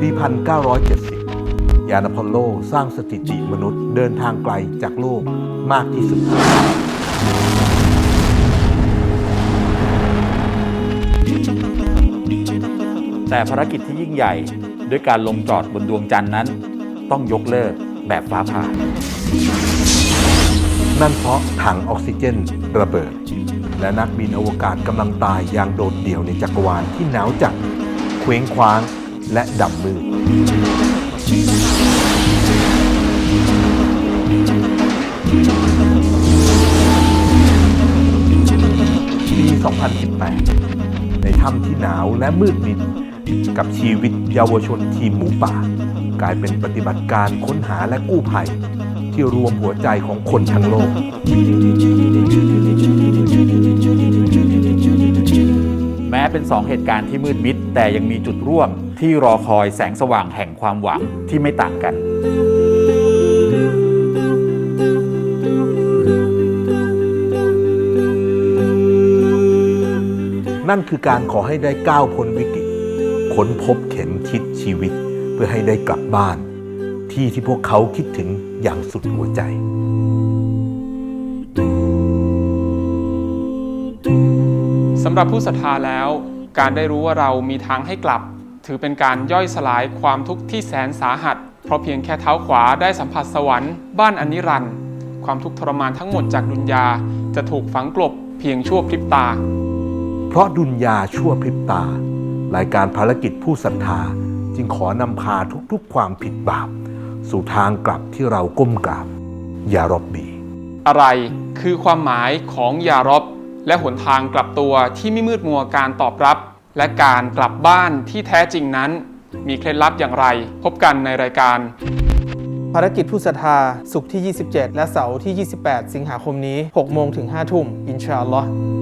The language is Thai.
ปี 1970 ยานอพอลโลสร้างสถิติมนุษย์เดินทางไกลจากโลกมากที่สุด แต่ภารกิจที่ยิ่งใหญ่ด้วยการลงจอดบนดวงจันทร์นั้น ต้องยกเลิกแบบฟ้าผ่า นั่นเพราะถังออกซิเจนระเบิด และนักบินอวกาศกำลังตายอย่างโดดเดี่ยวในจักรวาลที่หนาวจัดเคว้งคว้าง และดำมืดปี 2018 ในถ้ำที่หนาวและมืดมิด กับชีวิตเยาวชนทีมหมูป่า กลายเป็นปฏิบัติการค้นหาและกู้ภัย ที่รวมหัวใจของคนทั้งโลกแม้เป็นสองเหตุการณ์ที่มืดมิด แต่ยังมีจุดร่วม ที่รอคอยแสงสว่างแห่งความหวังที่ไม่ต่างกัน นั่นคือการขอให้ได้ก้าวพ้นวิกฤตค้นพบเข็มทิศชีวิต เพื่อให้ได้กลับบ้าน ที่ที่พวกเขาคิดถึงอย่างสุดหัวใจสำหรับผู้ศรัทธาแล้ว การได้รู้ว่าเรามีทางให้กลับ ถือเป็นการย่อยสลายความทุกข์ที่แสนสาหัส เพราะเพียงแค่เท้าขวาได้สัมผัสสวรรค์บ้านอนนิรันดร์ความทุกข์ทรมานทั้งหมดจากดุนยาจะถูกฝังกลบเพียงชั่วพริบตา เพราะดุลยาชั่วพริบตา รายการภารกิจผู้ศรัทธาจึงขอนำพาทุกๆ ความผิดบาป สู่ทางกลับที่เราก้มกราบยารอบบีอะไรคือความหมายของยารอบและหนทางกลับตัวที่ไม่มืดมัวการตอบรับ และการกลับบ้านที่แท้จริงนั้น มีเคล็ดลับอย่างไร พบกันในรายการ ภารกิจผู้ศรัทธาสุขที่ 27 และเสาร์ที่ 28 สิงหาคมนี้ 6 โมงถึง 5 ทุ่ม อินชาอัลลอฮ์